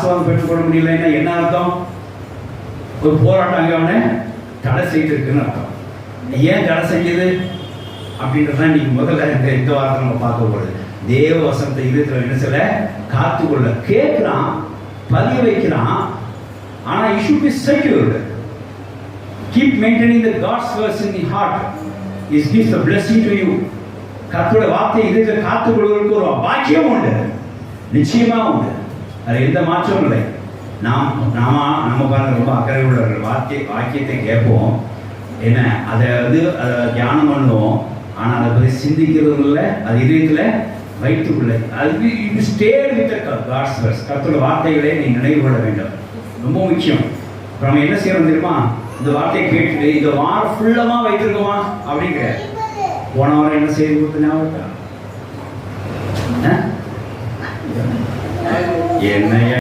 ஆசீர்வாதம் பெற்றுக்கொள்ள முடியலன்னா என்ன அர்த்தம்? ஒரு போராட்டம் அங்கே அவனை தடை செய்திருக்குன்னு அர்த்தம். ஏன் தடை செஞ்சது? அப்படின்றத இன்னைக்கு முதல்ல இந்த இந்த வாரத்தை நம்ம பார்க்க போகிறது தேவ வசந்த இருதயத்துல என்ன சொல்ல காத்துக்கொள்ள. கேட்குறான் பதிய வைக்கிறான் ஆனா issue be secured keep maintaining the God's words in the heart is gives the blessing to you கத்தோட வார்த்தை இதயத்தில் காத்துக்கொள்வதற்கு ஒரு பாக்கியம் உண்டு. நிச்சயமா உண்டு. அது எந்த மாற்றமும் இல்லை. நாம் நாம நம்ம பாருங்க ரொம்ப அக்கறை உள்ளவர்கள் வாக்கிய வாக்கியத்தை கேட்போம். என்ன? அதை வந்து அதை தியானம் பண்ணுவோம். ஆனால் அதை பற்றி சிந்திக்கிறதும் இல்லை. அது இதயத்தில் வைத்துக்கொள்ள அது இது ஸ்டேட் வித் காட்ஸ் வேர்ஸ் கர்த்தருடைய வார்த்தைகளை நீ நினைவு கொள்ள வேண்டும். ரொம்ப முக்கியம். இப்போ நம்ம என்ன செய்யறோம் தெரியுமா? இந்த வார்த்தையை கேட்டுட்டு இந்த வாரம் ஃபுல்லமாக வைத்திருக்கோமா? அப்படிங்கிற. போன வாரம் என்ன செய்து கொடுத்த ஞாபகம் 也没有